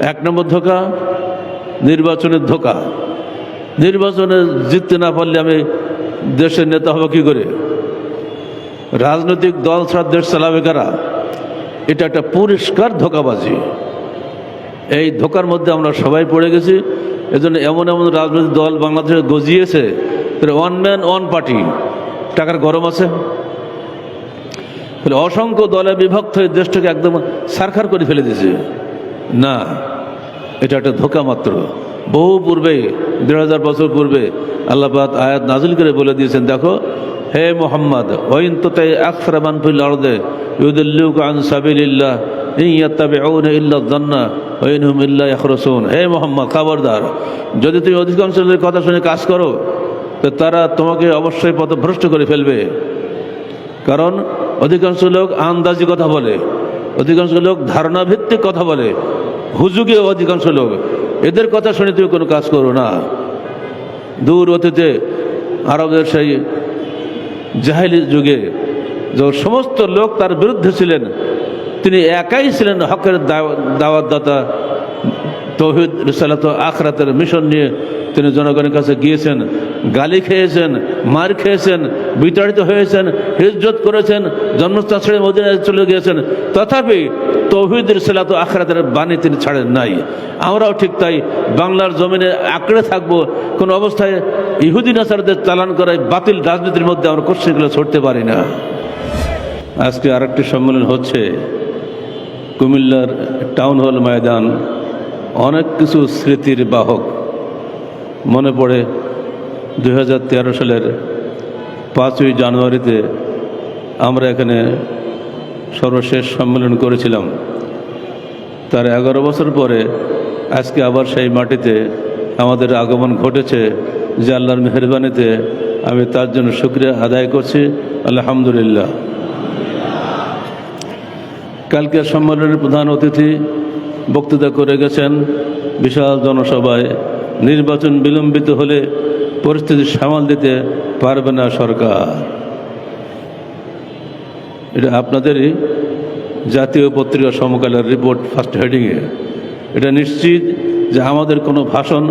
এক নম্বর ধোকা, নির্বাচনের ধোকা। নির্বাচনে জিততে না পারলে আমি দেশের নেতা হব কী করে? রাজনৈতিক দল ছাড়া দেশ চালাবে কারা? এটা একটা পরিষ্কার ধোকাবাজি। এই ধোকার মধ্যে আমরা সবাই পড়ে গেছি। এজন্য এমন এমন রাজনৈতিক দল বাংলাদেশে গজিয়েছে ওয়ান ম্যান ওয়ান পার্টি টাকার গরম আছে। অসংখ্য দলে বিভক্ত হয়ে দেশটাকে একদম সারখার করে ফেলে দিয়েছে। না, এটা একটা ধোকা মাত্র। বহু পূর্বে, দেড় হাজার বছর পূর্বে আল্লাপাত আয়াত নাজিল করে বলে দিয়েছেন, দেখো, হে মোহাম্মদ ওইন তো তাই আকসরামান ফিল আরদে ইউদুল্লুক আন ইল্লা ইয়াখরুসুন। হে মোহাম্মদ, খবরদার, যদি তুমি অধিকাংশ কথা শুনে কাজ করো, তো তারা তোমাকে অবশ্যই পথভ্রষ্ট করে ফেলবে। কারণ, অধিকাংশ লোক আন্দাজি কথা বলে। অধিকাংশ লোক ধারণা ভিত্তিক কথা বলে। হুজুগে অধিকাংশ লোক, এদের কথা শুনে তুমি কোনো কাজ করো না। দূর অতীতে আরবদের সেই জাহেলি যুগে যখন সমস্ত লোক তার বিরুদ্ধে ছিলেন, তিনি একাই ছিলেন হকের দাওয়াতদাতা। তৌহিদ, রিসালাত আখরাতের মিশন নিয়ে তিনি জনগণের কাছে গিয়েছেন। গালি খেয়েছেন, মার খেয়েছেন, বিতাড়িত হয়েছেন, হিজরত করেছেন জন্মস্থান ছেড়ে মদিনায় চলে গিয়েছেন। তথাপি তৌহিদ রিসালাত আখরাতের বাণী তিনি ছাড়েন নাই। আমরাও ঠিক তাই বাংলার জমিনে আঁকড়ে থাকব, কোনো অবস্থায় ইহুদি নাসারদের চালান করায় বাতিল রাজনীতির মধ্যে আমরা কোশ্চেনগুলো ছড়তে পারি না। আজকে আরেকটি সম্মেলন হচ্ছে, কুমিল্লার টাউন হল ময়দান। অনেক কিছু স্মৃতির বাহক। মনে পড়ে দু হাজার তেরো সালের পাঁচই জানুয়ারিতে আমরা এখানে সর্বশেষ সম্মেলন করেছিলাম। তার এগারো বছর পরে আজকে আবার সেই মাটিতে আমাদের আগমন ঘটেছে যে আল্লাহর মেহরবানিতে আমি তার জন্য শুক্রিয়া আদায় করছি। আলহামদুলিল্লাহ। কালকে সম্মেলনের প্রধান অতিথি বক্তৃতা করে গেছেন। বিশাল জনসভায় নির্বাচন বিলম্বিত হলে পরিস্থিতি সামাল দিতে পারবে না সরকার। এটা আপনাদেরই জাতীয় পত্রিকা সমকালের রিপোর্ট ফার্স্ট হেডিংয়ে এটা নিশ্চিত যে আমাদের কোনো ভাষণ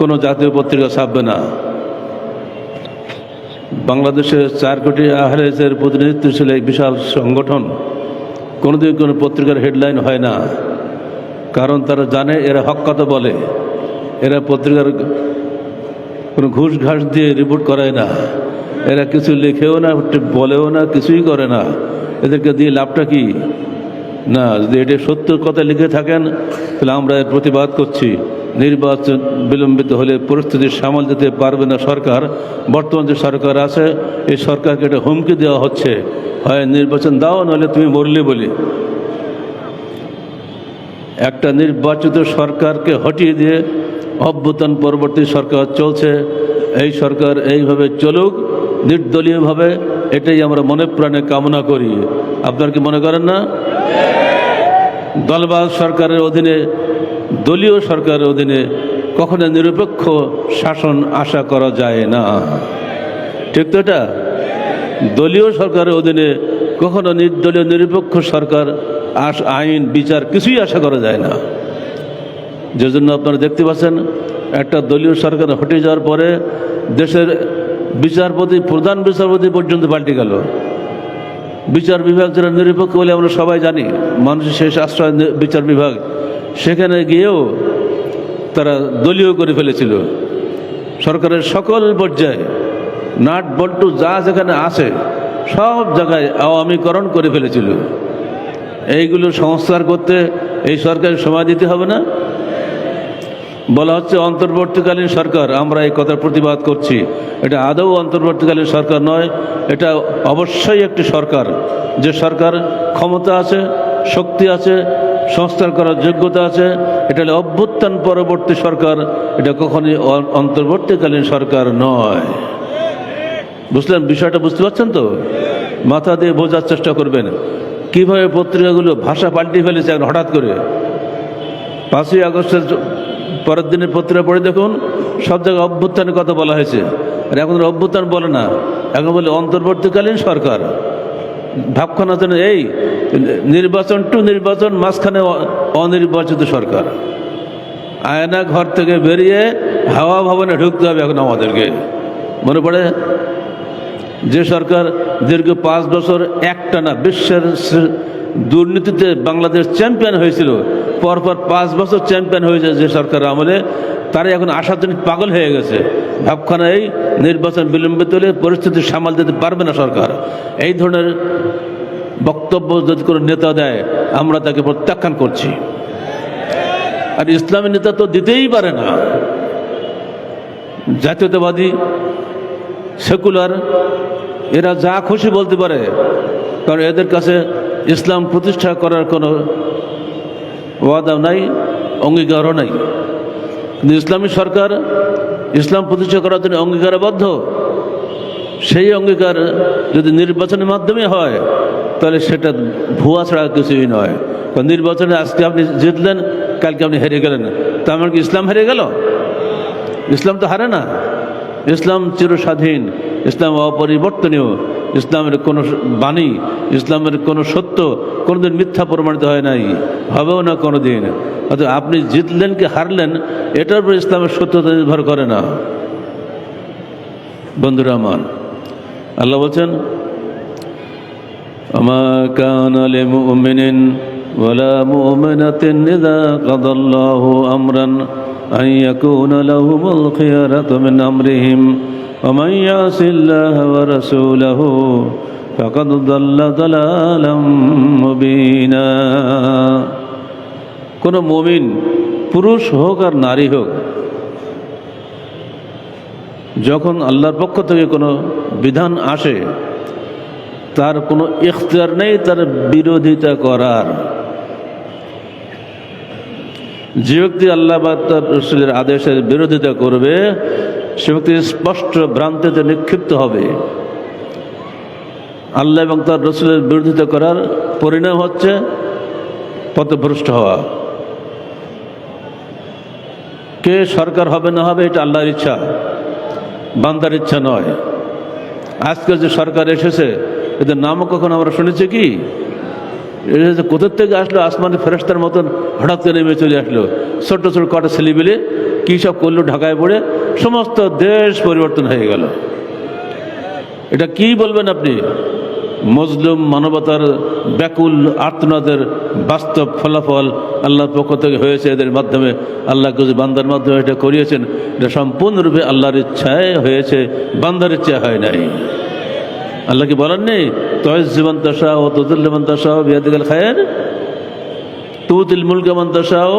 কোনো জাতীয় পত্রিকা ছাপবে না। বাংলাদেশের চার কোটি আহরেজের প্রতিনিধিত্ব ছিল এই বিশাল সংগঠন কোনোদিন কোনো পত্রিকার হেডলাইন হয় না। কারণ তারা জানে, এরা হক কথা বলে। এরা পত্রিকার কোনো ঘুষ ঘাস দিয়ে রিপোর্ট করায় না। এরা কিছু লেখেও না, বলেও না, কিছুই করে না। এদেরকে দিয়ে লাভটা কি? না, যদি এটা সত্য কথা লিখে থাকেন, তাহলে আমরা এর প্রতিবাদ করছি। নির্বাচন বিলম্বিত হলে পরিস্থিতি সামাল দিতে পারবে না সরকার। বর্তমান যে সরকার আছে, এই সরকারকে এটা হুমকি দেওয়া হচ্ছে। হয় নির্বাচন দাও, নাহলে তুমি মরলে বলি। একটা নির্বাচিত সরকারকে হটিয়ে দিয়ে অভ্যুত্থান পরবর্তী সরকার চলছে, এই সরকার এইভাবে চলুক, নির্দলীয়ভাবে, এটাই আমরা মনে প্রাণে কামনা করি। আপনার কি মনে করেন না? দলবাজ সরকারের অধীনে, দলীয় সরকারের অধীনে কখনো নিরপেক্ষ শাসন আশা করা যায় না। ঠিক তো এটা? দলীয় সরকারের অধীনে কখনো নির্দলীয়, নিরপেক্ষ সরকার আইন, বিচার কিছুই আশা করা যায় না। যে জন্য আপনারা দেখতে পাচ্ছেন, একটা দলীয় সরকার হটে যাওয়ার পরে দেশের বিচারপতি, প্রধান বিচারপতি পর্যন্ত পাল্টে গেল। বিচার বিভাগ যারা নিরপেক্ষ বলে আমরা সবাই জানি, মানুষের শেষ আশ্রয় বিচার বিভাগ, সেখানে গিয়েও তারা দলীয় করে ফেলেছিল। সরকারের সকল পর্যায়ে নাট বল্টু যা যেখানে আছে, সব জায়গায় আওয়ামীকরণ করে ফেলেছিল। এইগুলো সংস্কার করতে এই সরকারের সময় দিতে হবে না। বলা হচ্ছে অন্তর্বর্তীকালীন সরকার, আমরা এই কথার প্রতিবাদ করছি। এটা আদৌ অন্তর্বর্তীকালীন সরকার নয়, এটা অবশ্যই একটি সরকার। যে সরকার ক্ষমতা আছে, শক্তি আছে, সংস্কার করার যোগ্যতা আছে, এটা হলে অভ্যুত্থান পরবর্তী সরকার, এটা কখনই অন্তর্বর্তীকালীন সরকার নয়। বুঝলেন বিষয়টা, বুঝতে পারছেন তো? মাথা দিয়ে বোঝার চেষ্টা করবেন। কীভাবে পত্রিকাগুলো ভাষা পাল্টে ফেলেছে এখন হঠাৎ করে? পাঁচই আগস্টের পরের দিনের পত্রিকা পড়ে দেখুন, সব জায়গায় অভ্যুত্থানের কথা বলা হয়েছে। আর এখন অভ্যুত্থান বলে না, এখন বলে অন্তর্বর্তীকালীন সরকার। ভাবখানা যেন এই নির্বাচন টু নির্বাচন মাঝখানে অনির্বাচিত সরকার। আয়না ঘর থেকে বেরিয়ে হাওয়া ভবনে ঢুকতে হবে এখন আমাদেরকে। মনে পড়ে? যে সরকার দীর্ঘ পাঁচ বছর একটা না, বিশ্বের দুর্নীতিতে বাংলাদেশ চ্যাম্পিয়ন হয়েছিল, পরপর পাঁচ বছর চ্যাম্পিয়ন হয়েছে যে সরকার আমলে তারা এখন আসার জন্য পাগল হয়ে গেছে। ভাবখানা এই নির্বাচন বিলম্বিত হলে পরিস্থিতি সামাল দিতে পারবে না সরকার। এই ধরনের বক্তব্য যদি কোনো নেতা দেয়, আমরা তাকে প্রত্যাখ্যান করছি। আর ইসলামী নেতা তো দিতেই পারে না। জাতীয়তাবাদী, সেকুলার, এরা যা খুশি বলতে পারে, কারণ এদের কাছে ইসলাম প্রতিষ্ঠা করার কোনো ওয়াদা নাই, অঙ্গীকারও নাই। কিন্তু ইসলামী সরকার ইসলাম প্রতিষ্ঠা করার জন্য অঙ্গীকারবদ্ধ। সেই অঙ্গীকার যদি নির্বাচনের মাধ্যমে হয়, তাহলে সেটা ভুয়া ছাড়া কিছুই নয়। নির্বাচনে আজকে আপনি জিতলেন, কালকে আপনি হেরে গেলেন। তা আমার কি ইসলাম হেরে গেল? ইসলাম তো হারে না। ইসলাম চিরস্বাধীন, ইসলাম অপরিবর্তনীয়। ইসলামের কোনো বাণী, ইসলামের কোনো সত্য কোনোদিন মিথ্যা প্রমাণিত হয় নাই, হবেও না কোনো দিন অর্থাৎ আপনি জিতলেন কি হারলেন, এটার উপর ইসলামের সত্যতা নির্ভর করে না। বন্ধুরা আমার, আল্লাহ বলছেন আমা কান ومن يعص الله ورسوله فقد ضل ضلالا مبينا কোন মুমিন পুরুষ হোক আর নারী হোক যখন আল্লাহর পক্ষ থেকে কোনো বিধান আসে তার কোনো ইখতিয়ার নেই তার বিরোধিতা করার যে ব্যক্তি আল্লাহ বা তার রসুলের আদেশের বিরোধিতা করবে সে ব্যক্তি স্পষ্ট ভ্রান্তিতে নিক্ষিপ্ত হবে, আল্লাহ এবং তার রসুলের বিরোধিতা করার পরিণাম হচ্ছে পথভ্রষ্ট হওয়া। কে সরকার হবে না হবে এটা আল্লাহর ইচ্ছা, বান্দার ইচ্ছা নয়। আজকে যে সরকার এসেছে, এদের নামও কখন আমরা শুনেছি কি? এসেছে কোথার থেকে আসলো? আসমানের ফেরস্তার মতন হঠাৎ করে নেমে চলে আসলো। ছোট্ট ছোট কটা ছেলেবিলে কী সব করল ঢাকায় পড়ে? সমস্ত দেশ পরিবর্তন হয়ে গেল। এটা কি বলবেন আপনি? মজলুম মানবতার ব্যাকুল আর্তনাদের বাস্তব ফলাফল আল্লাহর পক্ষ থেকে হয়েছে, এদের মাধ্যমে আল্লাহ কিছু বান্দার মাধ্যমে এটা করিয়েছেন। এটা সম্পূর্ণরূপে আল্লাহর ইচ্ছায় হয়েছে, বান্দার ইচ্ছায় হয় নাই। আল্লাহ কি বলেন নেই তয়স জীবন দশা ও ও বিয়াদিকাল খায়ের। তুতিল মুলকামান দশা ও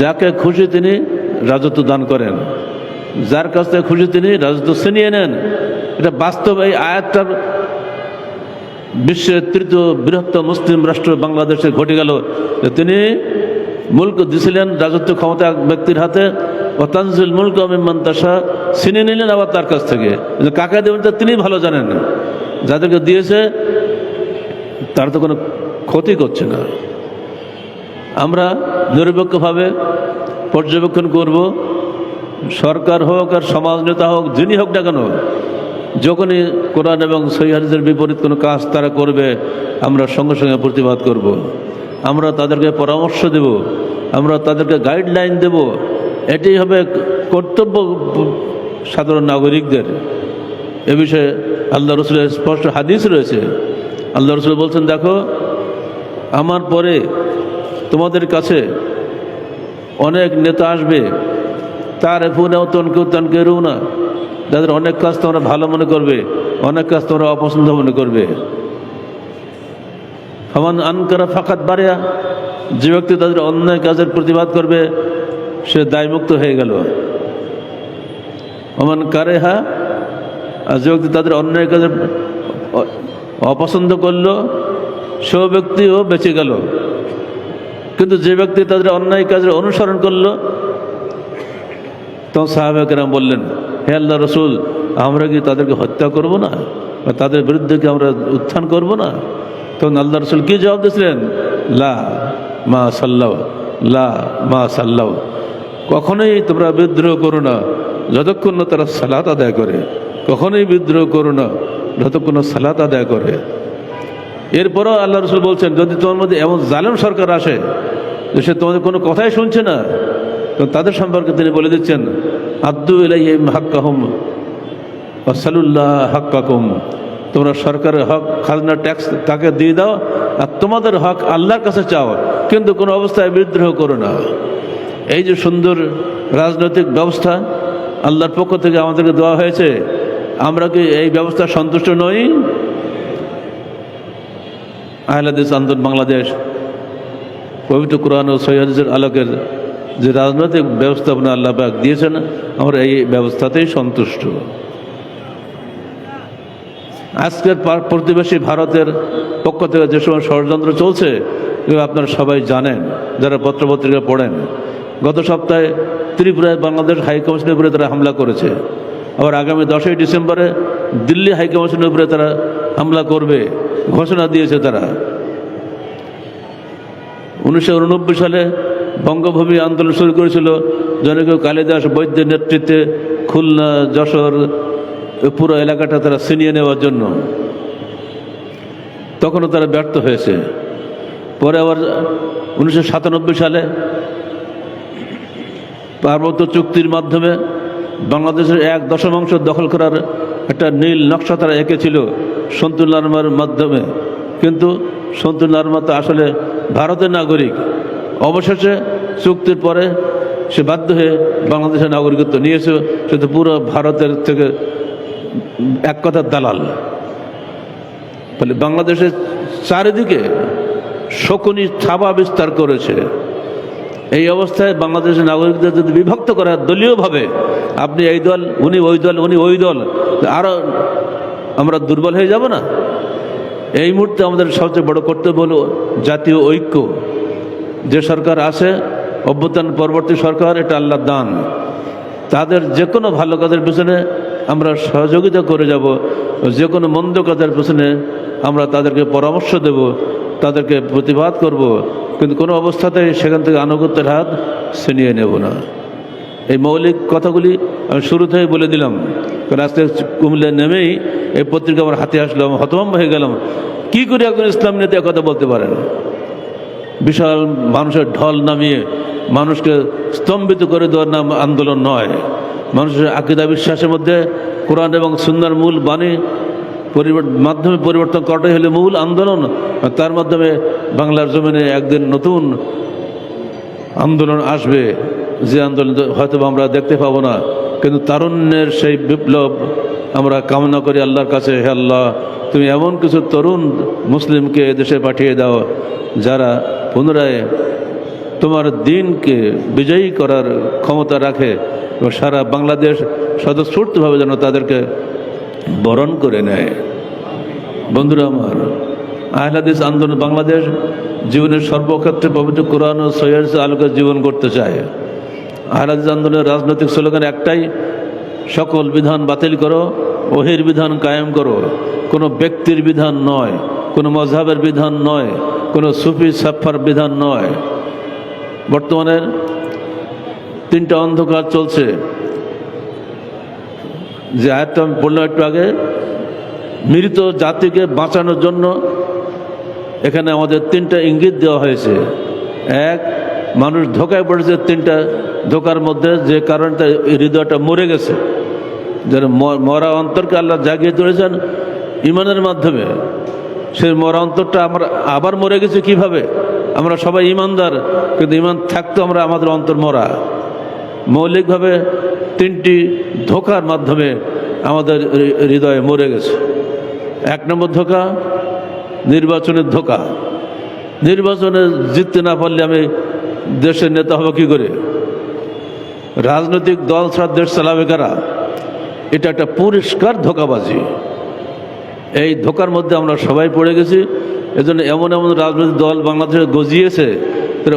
যাকে খুশি তিনি রাজত্ব দান করেন। যার কাছ থেকে খুশি তিনি রাজত্ব ছিনিয়ে নেন। এটা বাস্তব এই আয়াতটার বিশ্বের তৃতীয় বৃহত্তম মুসলিম রাষ্ট্র বাংলাদেশে ঘটে গেল তিনি মুল্ক দিছিলেন রাজত্ব ক্ষমতা এক ব্যক্তির হাতে, ও তানজুল মুল্ক আমিমান তাসা ছিনে নিলেন আবার তার কাছ থেকে। কাকে দেবেন তা তিনি ভালো জানেন। যাদেরকে দিয়েছে, তারা তো কোনো ক্ষতি করছে না। আমরা নিরপেক্ষভাবে পর্যবেক্ষণ করব, সরকার হোক আর সমাজ নেতা হোক, যিনি হোক না কেন, যখনই কোরআন এবং সৈহারিজের বিপরীত কোনো কাজ তারা করবে, আমরা সঙ্গে সঙ্গে প্রতিবাদ করব। আমরা তাদেরকে পরামর্শ দেব, আমরা তাদেরকে গাইডলাইন দেব। এটি হবে কর্তব্য সাধারণ নাগরিকদের। এ বিষয়ে আল্লাহ রসুলের স্পষ্ট হাদিস রয়েছে। আল্লাহ রসুল বলছেন, দেখো, আমার পরে তোমাদের কাছে অনেক নেতা আসবে, তার ফুনেও তনকেও তনকেরও না। যাদের অনেক কাজ তোমরা ভালো মনে করবে, অনেক কাজ তোমরা অপছন্দ মনে করবে। সমান আনকারা ফাঁকাত বাড়িয়া যে ব্যক্তি তাদের অন্যায় কাজের প্রতিবাদ করবে, সে দায়মুক্ত হয়ে গেল। অমান কারে হা আর যে ব্যক্তি তাদের অন্যায় কাজের অপছন্দ করল, সে ব্যক্তিও বেঁচে গেল। কিন্তু যে ব্যক্তি তাদের অন্যায় কাজের অনুসরণ করল, তখন সাহাবেকেরাম বললেন, হে আল্লাহ রসুল, আমরা কি তাদেরকে হত্যা করব না? বা তাদের বিরুদ্ধে কি আমরা উত্থান করব না? তখন আল্লাহ রসুল কি জবাব দিয়েছিলেন? লা মা সাল্লাহ, লা মা সাল্লাহ। কখনোই তোমরা বিদ্রোহ করো না, যতক্ষণ তারা সালাত আদায় করে। কখনোই বিদ্রোহ করো না, যতক্ষণ সালাত আদায় করে। এরপরও আল্লাহ রসুল বলছেন, যদি তোমার মধ্যে এমন জালেম সরকার আসে যে সে তোমাদের কোনো কথাই শুনছে না। তো তাদের সম্পর্কে তিনি বলে দিচ্ছেন আব্দু ইলাইহিম হাক্কাহুম সালুল্লাহ হাক্কাকুম। তোমরা সরকারের হক, খাজনা, ট্যাক্স তাকে দিয়ে দাও, আর তোমাদের হক আল্লাহর কাছে চাও, কিন্তু কোনো অবস্থায় বিদ্রোহ করো না। এই যে সুন্দর রাজনৈতিক ব্যবস্থা আল্লাহর পক্ষ থেকে আমাদেরকে দেওয়া হয়েছে, আমরা কি এই ব্যবস্থা সন্তুষ্ট নই? আহলাদিস আন্দোলন বাংলাদেশ, পবিত্র কোরআন ও সৈহাদিসের আলোকের যে রাজনৈতিক ব্যবস্থাপনা আল্লাহ পাক দিয়েছেন, আমরা এই ব্যবস্থাতেই সন্তুষ্ট। আজকের প্রতিবেশী ভারতের পক্ষ থেকে যে সময় ষড়যন্ত্র চলছে আপনারা সবাই জানেন, যারা পত্রপত্রিকা পড়েন। গত সপ্তাহে ত্রিপুরায় বাংলাদেশ হাইকমিশনের উপরে তারা হামলা করেছে। আবার আগামী দশই ডিসেম্বরে দিল্লি হাই কমিশনের উপরে তারা হামলা করবে। ঘোষণা দিয়েছে তারা। উনিশশো উননব্বই সালে বঙ্গভূমি আন্দোলন শুরু করেছিল। জনকীয় কালিদাস বৈদ্যের নেতৃত্বে খুলনা, যশোর পুরো এলাকাটা তারা ছিনিয়ে নেওয়ার জন্য। তখনও তারা ব্যর্থ হয়েছে। পরে আবার উনিশশো সাতানব্বই সালে পার্বত্য চুক্তির মাধ্যমে বাংলাদেশের এক দশমাংশ দখল করার একটা নীল নকশা তারা এঁকেছিল। সন্তু নার্মার মাধ্যমে। কিন্তু সন্তু নার্মা তো আসলে ভারতের নাগরিক। অবশেষে চুক্তির পরে সে বাধ্য হয়ে বাংলাদেশের নাগরিকত্ব নিয়েছে। সে তো পুরো ভারতের থেকে এক কথার দালাল। ফলে বাংলাদেশের চারিদিকে শকুনি থাবা বিস্তার করেছে। এই অবস্থায় বাংলাদেশের নাগরিকদের যদি বিভক্ত করা দলীয়ভাবে, আপনি এই দল, উনি ওই দল, উনি ওই দল আরও আমরা দুর্বল হয়ে যাব না? এই মুহূর্তে আমাদের সবচেয়ে বড় কর্তব্য হলো জাতীয় ঐক্য। যে সরকার আছে, অভ্যুত্থান পরবর্তী সরকার, এটা আল্লাহর দান। তাদের যে কোনো ভালো কাজের পেছনে আমরা সহযোগিতা করে যাব যে কোনো মন্দ কাজের পেছনে আমরা তাদেরকে পরামর্শ দেব, তাদেরকে প্রতিবাদ করব। কিন্তু কোনো অবস্থাতেই সেখান থেকে আনুগত্যের হাত ছিনিয়ে নেব না। এই মৌলিক কথাগুলি আমি শুরু থেকে বলে দিলাম। কারণ আজকে কুমিল্লা নেমেই এই পত্রিকা আমার হাতে আসলাম হতভম্ব হয়ে গেলাম। কি করে একজন ইসলাম নেতা কথা বলতে পারেন? বিশাল মানুষের ঢল নামিয়ে মানুষকে স্তম্ভিত করে দেওয়ার নাম আন্দোলন নয়। মানুষের আকিদা বিশ্বাসের মধ্যে কোরআন এবং সুন্দর মূল বাণী মাধ্যমে পরিবর্তন করাটাই হলে মূল আন্দোলন। তার মাধ্যমে বাংলার জমিনে একদিন নতুন আন্দোলন আসবে। যে আন্দোলন হয়তো আমরা দেখতে পাবো না, কিন্তু তারুণ্যের সেই বিপ্লব আমরা কামনা করি আল্লাহর কাছে, হে আল্লাহ, তুমি এমন কিছু তরুণ মুসলিমকে দেশে পাঠিয়ে দাও যারা পুনরায় তোমার দিনকে বিজয়ী করার ক্ষমতা রাখে এবং সারা বাংলাদেশ স্বতঃস্ফূর্তভাবে যেন তাদেরকে বরণ করে নেয়। বন্ধুরা আমার, আহলাদিস আন্দোলন বাংলাদেশ জীবনের সর্বক্ষেত্রে পবিত্র কোরআন ও সৈয়াদ আলোকে জীবন করতে চায়। আহলাদিস আন্দোলনের রাজনৈতিক স্লোগান একটাই, সকল বিধান বাতিল করো ওহির বিধান কায়েম করো। কোনো ব্যক্তির বিধান নয়, কোনো মজহাবের বিধান নয়, কোনো সুফি সাফার বিধান নয়। বর্তমানে তিনটা অন্ধকার চলছে। যে আয়ত্ত আমি বললাম একটু আগে, মৃত জাতিকে বাঁচানোর জন্য এখানে আমাদের তিনটা ইঙ্গিত দেওয়া হয়েছে। এক, মানুষ ধোকায় পড়েছে তিনটা ধোকার মধ্যে, যে কারণটা হৃদয়টা মরে গেছে। ম- মরা অন্তরকে আল্লাহ জাগিয়ে তুলেছেন ইমানের মাধ্যমে। সেই মরা অন্তরটা আমরা আবার মরে গেছে কীভাবে? আমরা সবাই ইমানদার, কিন্তু ইমান থাকতো আমরা আমাদের অন্তর মরা। মৌলিকভাবে তিনটি ধোকার মাধ্যমে আমাদের হৃদয়ে মরে গেছে। এক নম্বর ধোকা, নির্বাচনের ধোকা। নির্বাচনে জিততে না পারলে আমি দেশের নেতা হব কী করে? রাজনৈতিক দল ছাড়া দেশ চালাবে কারা? এটা একটা পরিষ্কার ধোকাবাজি। এই ধোকার মধ্যে আমরা সবাই পড়ে গেছি, এজন্য এমন এমন রাজনৈতিক দল বাংলাদেশে গজিয়েছে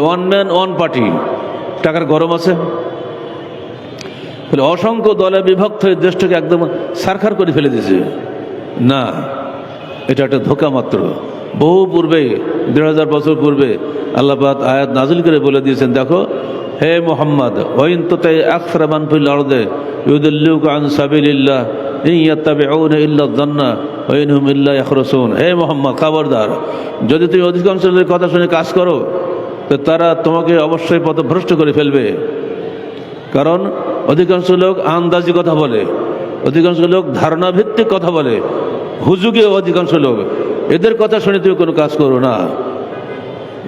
ওয়ান ম্যান ওয়ান পার্টি টাকার গরম আছে। ফলে অসংখ্য দলে বিভক্ত হয়ে দেশটাকে একদম সারখার করে ফেলে দিয়েছে। না, এটা একটা ধোকা মাত্র। বহু পূর্বে, দেড় হাজার বছর পূর্বে আল্লাপাদ আয়াত নাজিল করে বলে দিয়েছেন, দেখো হে মোহাম্মদ ওইন তো তাই আকসরামান ফিল আর্দে, ইউদুল্লুক আন সাবিলিল্লাহ ইয়াত্তাবিউনা ইল্লা যান্না ওয়া ইনহুম ইল্লা ইয়াখরুসুন। হে মোহাম্মদ, খবরদার, যদি তুমি অধিকাংশ লোকের কথা শুনে কাজ করো, তো তারা তোমাকে অবশ্যই পথভ্রষ্ট করে ফেলবে। কারণ অধিকাংশ লোক আন্দাজি কথা বলে, অধিকাংশ লোক ধারণা ভিত্তিক কথা বলে হুজুগে অধিকাংশ লোক, এদের কথা শুনে তুমি কোনো কাজ করো না।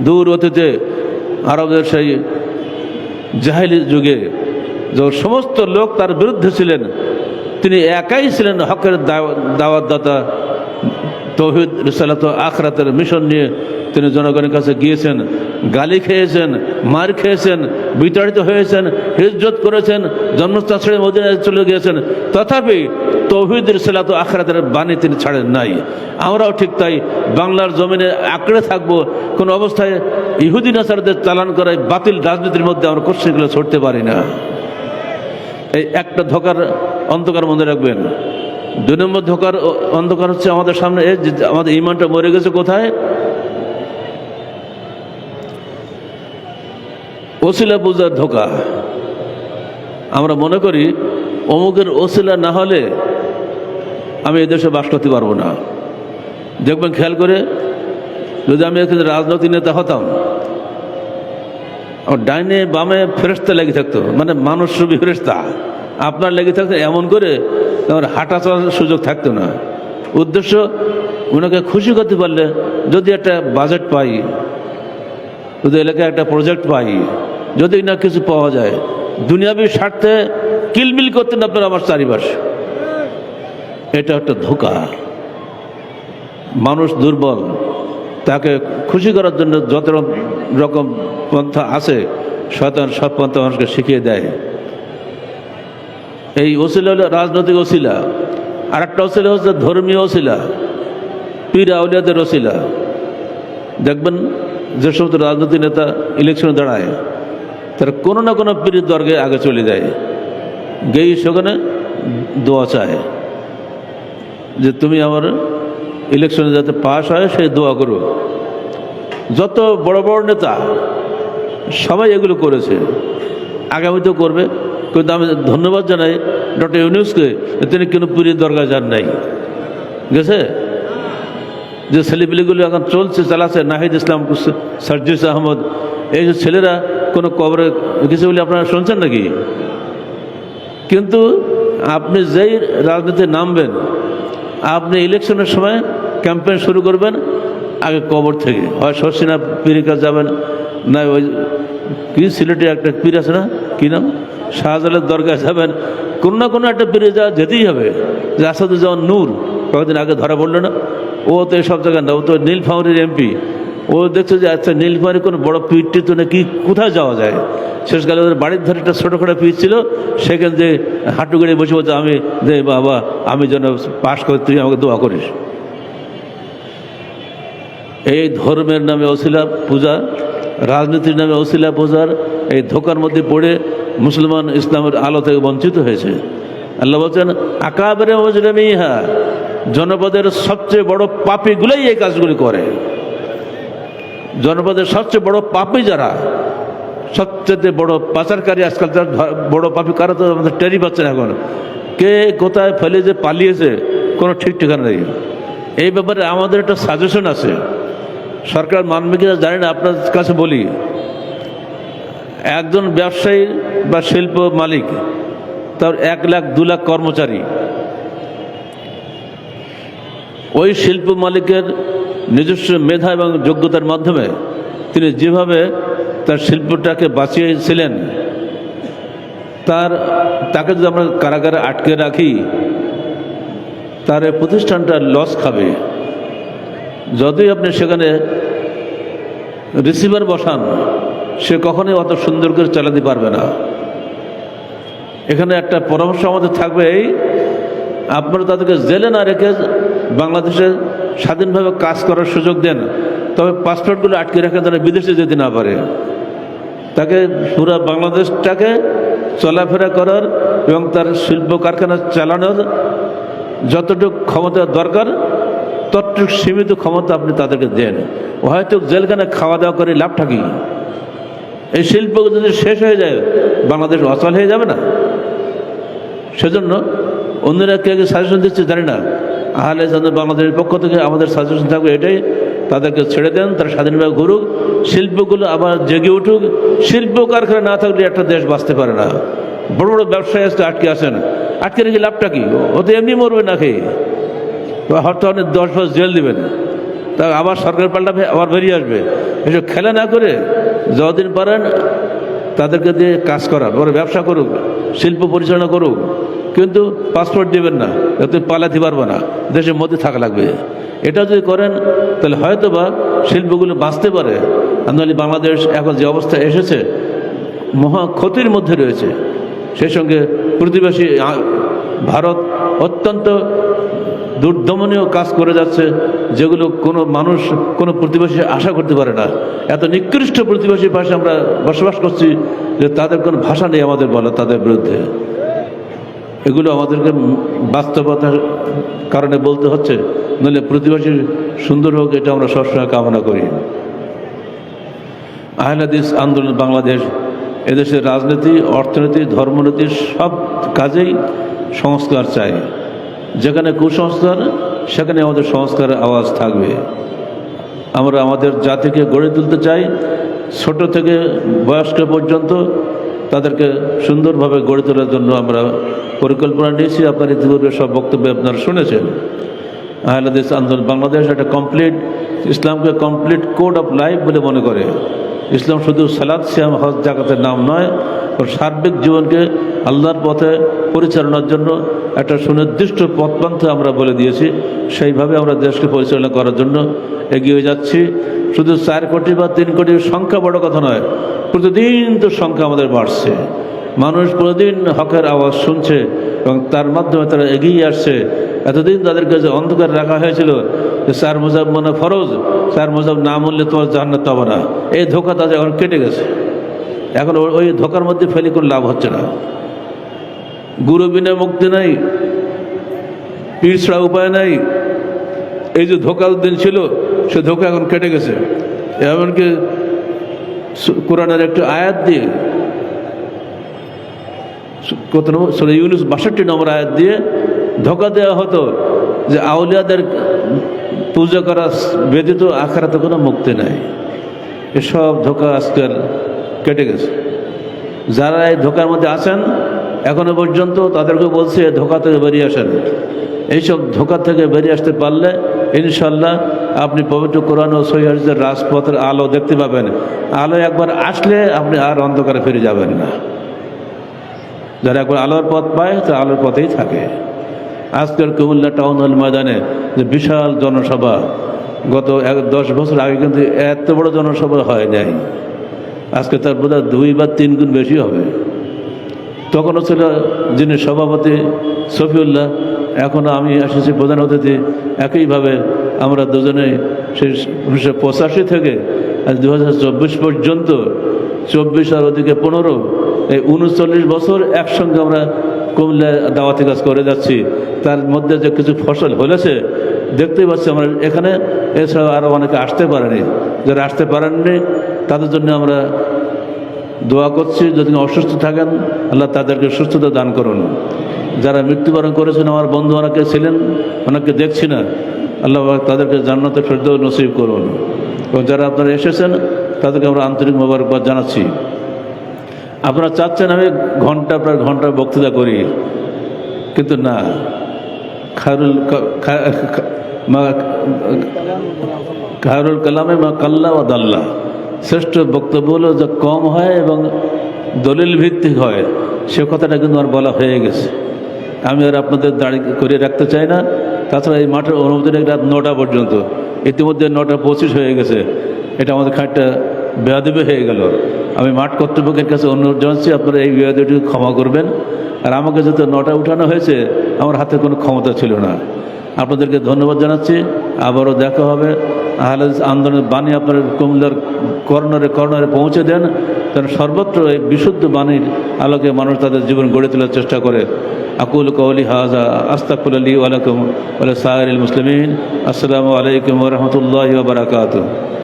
দূর অতীতে আরবদের সেই জাহেলি যুগে যখন সমস্ত লোক তার বিরুদ্ধে ছিলেন, তিনি একাই ছিলেন হকের দাওয়া- দাওয়াতদাতা। তৌহিদ রিসালাত আখরাতের মিশন নিয়ে তিনি জনগণের কাছে গিয়েছেন, গালি খেয়েছেন, মার খেয়েছেন, বিতাড়িত হয়েছেন, হিজরত করেছেন, জন্মস্থান ছেড়ে মদিনায় চলে গিয়েছেন। তথাপি তৌহিদ রিসালাত আখরাতের বাণী তিনি ছাড়েন নাই। আমরাও ঠিক তাই বাংলার জমিনে আঁকড়ে থাকব, কোনো অবস্থায় ইহুদি নাসারদের চালান করায় বাতিল রাজনীতির মধ্যে আমরা কোশ্চেনগুলো ছড়তে পারি না। এই একটা ধোকার অন্ধকার মনে রাখবেন। দুই নম্বর ধোকার অন্ধকার হচ্ছে আমাদের সামনে আমাদের ইমানটা মরে গেছে কোথায়? ওসিলা পূজার ধোকা। আমরা মনে করি অমুকের ওসিলা না হলে আমি এদেশে বাস করতে পারব না। দেখবেন খেয়াল করে, যদি আমি এখানে রাজনৈতিক নেতা হতাম, আমার ডাইনে বামে ফেরস্তা লেগে থাকতো মানে মানুষ রূপী ফেরস্তা আপনার লেগে থাকতো, এমন করে তোমার হাঁটা চলার সুযোগ থাকতো না। উদ্দেশ্য, ওনাকে খুশি করতে পারলে যদি একটা বাজেট পাই, যদি এলাকায় একটা প্রজেক্ট পাই, যদি না কিছু পাওয়া যায়, দুনিয়াবি স্বার্থে কিলমিল করতেন আপনার আমার চারিপাশে। এটা একটা ধোকা। মানুষ দুর্বল, তাকে খুশি করার জন্য যত রকম পন্থা আছে, শয়তান সব পন্থা মানুষকে শিখিয়ে দেয়। এই ওসিলা হলো রাজনৈতিক ওসিলা। আর একটা ওসিলা হচ্ছে ধর্মীয় ওসিলা, পীর আউলিয়াদের ওসিলা। দেখবেন যে সমস্ত রাজনৈতিক নেতা ইলেকশনে দাঁড়ায়, তারা কোনো না কোনো পীরের দর্গে আগে চলে যায়। গেই সেখানে দোয়া চায়। যে তুমি আমার ইলেকশনে যাতে পাশ হয়, সেই দোয়া করো। যত বড় বড় নেতা সবাই এগুলো করেছে, আগামীতেও করবে। কিন্তু আমি ধন্যবাদ জানাই ডক্টর ইউনুসকে তিনি কোনো পুরীর দরগা যান নাই। গেছে? যে ছেলেপিলেগুলো এখন চলছে, চালাচ্ছে, নাহিদ ইসলাম, সার্জিস আহমদ, এই যে ছেলেরা কোনো কবরে গেছে বলে আপনারা শুনছেন নাকি? কিন্তু আপনি যেই রাজনীতি নামবেন আপনি ইলেকশনের সময় ক্যাম্পেইন শুরু করবেন, আগে কবর থেকে। হয় শর্ষিনা পীরের কাছে যাবেন, না ওই কি সিলেটে একটা পীর আছে না? কি নাম? শাহজালের দরগায় যাবেন। কোনো না কোনো একটা পীরে যাওয়া যেতেই হবে। যে আসাদুজ্জামান নূর, কয়েকদিন আগে ধরা পড়ল না। ও তো সব জায়গায় না, ও তো নীলফাউরির এমপি। ও দেখছে যে আচ্ছা নীলফামারি কোনো বড় পিঠটি তো নাকি কোথায় যাওয়া যায়। শেষকালে ওদের বাড়ির ধারে একটা ছোটোখাটো পিচ ছিল, সেখানে যে হাঁটু বসে বলছে, আমি যে বাবা, আমি যেন পাশ করে, তুই আমাকে দোয়া করিস। এই ধর্মের নামে অশিলা পূজা রাজনীতির নামে অশিলা পূজার, এই ধোকার মধ্যে পড়ে মুসলমান ইসলামের আলো থেকে বঞ্চিত হয়েছে। আল্লাহ বলছেন, আকাবেরে মজরামিহা জনপদের সবচেয়ে বড় পাপীগুলোই এই কাজগুলি করে। জনপদের সবচেয়ে বড় পাপী যারা, সবচেয়ে বড় পাচারকারী আজকাল যারা বড় পাপী, কারা তো আমাদের টেরি পাচ্ছে না এখন। কে কোথায় ফেলে যে পালিয়েছে, কোনো ঠিক ঠিকানা নেই। এই ব্যাপারে আমাদের একটা সাজেশন আছে। সরকার মানবে কিনা জানি না, আপনার কাছে বলি। একজন ব্যবসায়ী বা শিল্প মালিক, তার এক লাখ, দু লাখ কর্মচারী, ওই শিল্প মালিকের নিজস্ব মেধা এবং যোগ্যতার মাধ্যমে তিনি যেভাবে তার শিল্পটাকে বাঁচিয়েছিলেন, তার, তাকে যদি আমরা কারাগারে আটকে রাখি, তার প্রতিষ্ঠানটা লস খাবে। যতই আপনি সেখানে রিসিভার বসান, সে কখনোই অত সুন্দর করে চালাতে পারবে না। এখানে একটা পরামর্শ আমাদের থাকবে এই, আপনারা তাদেরকে জেলে না রেখে বাংলাদেশে স্বাধীনভাবে কাজ করার সুযোগ দেন, তবে পাসপোর্টগুলো আটকে রাখেন তারা বিদেশে যেতে না পারে। তাকে পুরো বাংলাদেশটাকে চলাফেরা করার এবং তার শিল্প কারখানা চালানোর যতটুকু ক্ষমতা দরকার, ততটুকু সীমিত ক্ষমতা আপনি তাদেরকে দেন। হয়তো জেলখানে খাওয়া দাওয়া করে লাভ থাকি। এই শিল্প যদি শেষ হয়ে যায়, বাংলাদেশ অচল হয়ে যাবে না। সেজন্য অন্যরা কে সাজেশন দিচ্ছে জানি না। আহলে জান্নাত বাংলাদেশের পক্ষ থেকে আমাদের সাজেশন থাকবে এটাই, তাদেরকে ছেড়ে দেন, তারা স্বাধীনভাবে ঘুরুক, শিল্পগুলো আবার জেগে উঠুক শিল্প কারখানা না থাকলে একটা দেশ বাঁচতে পারে না। বড় বড় ব্যবসায়ী আজকে আটকে আসেন আটকে রেখে লাভটা কি? ও তো এমনি মরবে না খেয়ে হয়তো অনেক দশ বছর জেল দিবেন। তা আবার সরকার পাল্টাবে, আবার বেরিয়ে আসবে। এসব খেলা না করে যতদিন পারেন তাদেরকে দিয়ে কাজ করা ওরা ব্যবসা করুক, শিল্প পরিচালনা করুক। কিন্তু পাসপোর্ট দেবেন না। যাতে পালাতে পারবে না। দেশের মধ্যে থাকা লাগবে। এটা যদি করেন, তাহলে হয়তো বা শিল্পগুলো বাঁচতে পারে। নাহলে বাংলাদেশ এখন যে অবস্থা এসেছে, মহা ক্ষতির মধ্যে রয়েছে। সেই সঙ্গে প্রতিবেশী ভারত অত্যন্ত দুর্দমনীয় কাজ করে যাচ্ছে, যেগুলো কোনো মানুষ, কোনো প্রতিবেশী আশা করতে পারে না। এত নিকৃষ্ট প্রতিবেশীর পাশে আমরা বসবাস করছি যে তাদের কোনো ভাষা নেই আমাদের বলা তাদের বিরুদ্ধে। এগুলো আমাদেরকে বাস্তবতার কারণে বলতে হচ্ছে, নইলে প্রতিবেশী সুন্দর হোক, এটা আমরা সবসময় কামনা করি। আহলাদিস আন্দোলন বাংলাদেশ, এদেশের রাজনীতি, অর্থনীতি, ধর্মনীতি, সব কাজেই সংস্কার চাই। যেখানে কুসংস্কার, সেখানে আমাদের সংস্কারের আওয়াজ থাকবে। আমরা আমাদের জাতিকে গড়ে তুলতে চাই, ছোট থেকে বয়স্ক পর্যন্ত তাদেরকে সুন্দরভাবে গড়ে তোলার জন্য আমরা পরিকল্পনা নিয়েছি। আপনার ইতিপূর্বে সব বক্তব্য আপনারা শুনেছেন। আহলাদিস আন্দোলন বাংলাদেশ একটা কমপ্লিট ইসলামকে কমপ্লিট কোড অফ লাইফ বলে মনে করে। ইসলাম শুধু সালাদ শ্যাম হজ জাকাতের নাম নয়, ওর সার্বিক জীবনকে আল্লাহর পথে পরিচালনার জন্য একটা সুনির্দিষ্ট পথপন্থা আমরা বলে দিয়েছি। সেইভাবে আমরা দেশকে পরিচালনা করার জন্য এগিয়ে যাচ্ছি। শুধু চার কোটি বা তিন কোটির সংখ্যা বড় কথা নয় প্রতিদিন তো সংখ্যা আমাদের বাড়ছে। মানুষ প্রতিদিন হকের আওয়াজ শুনছে এবং তার মাধ্যমে তারা এগিয়ে আসছে। এতদিন তাদের কাছে অন্ধকার রাখা হয়েছিল যে স্যার মোজাব মনে ফরজ, স্যার মোজাব না মূল্যে তোমার জান্নাত পাবো না। এই ধোকা তাদের এখন কেটে গেছে। এখন ওই- ধোকার মধ্যে ফেলে কোনো লাভ হচ্ছে না। গুরু বিনা মুক্তি নাই পীর ছাড়া উপায় নাই। এই যে ধোকার দিন ছিল, সে ধোকা এখন কেটে গেছে। এমনকি কোরআনের একটা আয়াত দিয়ে কত নম্বর? সরি ইউনুস বাষট্টি নম্বর আয়াত দিয়ে ধোকা দেওয়া হতো যে আউলিয়াদের পূজা করা ব্যতীত আখারাতে কোনো মুক্তি নাই। এসব ধোকা আজকাল কেটে গেছে। যারা এই ধোকার মধ্যে আছেন, এখনও পর্যন্ত তাদেরকে বলছে, ধোকা থেকে বেরিয়ে আসেন। এইসব ধোকা থেকে বেরিয়ে আসতে পারলে ইনশাল্লাহ আপনি পবিত্র কোরআন ও সৈহাজের রাজপথের আলো দেখতে পাবেন। আলো একবার আসলে আপনি আর অন্ধকারে ফিরে যাবেন না। যারা একবার আলোর পথ পায়, তা আলোর পথেই থাকে। আজকের কুমিল্লা টাউন হল ময়দানে যে বিশাল জনসভা, গত এক দশ বছর আগে কিন্তু এত বড় জনসভা হয় নাই। আজকে তার বোধ দুই বা তিন গুণ বেশি হবে। তখনও ছিল যিনি সভাপতি সফিউল্লাহ এখনও আমি এসেছি প্রধান অতিথি, একইভাবে আমরা দুজনে সেই উনিশশো পঁচাশি থেকে আজ দু পর্যন্ত চব্বিশ আর ওদিকে পনেরো, এই উনচল্লিশ বছর একসঙ্গে আমরা কুমিল্লা দাওয়াতি কাজ করে যাচ্ছি। তার মধ্যে যে কিছু ফসল হলেছে, দেখতেই পাচ্ছি আমরা এখানে। এছাড়াও আরও অনেকে আসতে পারেনি। যারা আসতে পারেননি, তাদের জন্য আমরা দোয়া করছি। যদি অসুস্থ থাকেন, আল্লাহ তাদেরকে সুস্থতা দান করুন। যারা মৃত্যুবরণ করেছেন, আমার বন্ধু অনেকে ছিলেন অনেককে দেখছি না। আল্লাহ তাদেরকে জান্নাতে ফেরদ নসিব করুন। এবং যারা আপনারা এসেছেন, তাদেরকে আমরা আন্তরিক মোবারকবাদ জানাচ্ছি। আপনারা চাচ্ছেন আমি ঘণ্টা প্রায় ঘণ্টা বক্তৃতা করি, কিন্তু না। খায়রুল কা- খা- খা- মা- খায়রুল কালামে মা কাল্লা ও দাল্লা। শ্রেষ্ঠ বক্তব্য হলো যে কম হয় এবং দলিল ভিত্তিক হয়। সে কথাটা কিন্তু আমার বলা হয়ে গেছে। আমি আর আপনাদের দাঁড়িয়ে করে রাখতে চাই না। তাছাড়া এই মাঠের অনুমতি রাত নটা পর্যন্ত। ইতিমধ্যে নটা পঁচিশ হয়ে গেছে। এটা আমাদের খানিকটা বেয়াদবি হয়ে গেল। আমি মাঠ কর্তৃপক্ষের কাছে অনুরোধ জানাচ্ছি, আপনারা এই বেয়াদবিটি ক্ষমা করবেন। আর আমাকে যেহেতু নটা উঠানো হয়েছে, আমার হাতে কোনো ক্ষমতা ছিল না। আপনাদেরকে ধন্যবাদ জানাচ্ছি। আবারও দেখা হবে। আহলে আন্দোলনের বাণী আপনার কুমিল্লার কর্নারে কর্নারে পৌঁছে দেন। যেন সর্বত্র এই বিশুদ্ধ বাণীর আলোকে মানুষ তাদের জীবন গড়ে তোলার চেষ্টা করে। أقول قولي هذا أستغفر لي ولكم ولسائر المسلمين. السلام عليكم ورحمة الله وبركاته.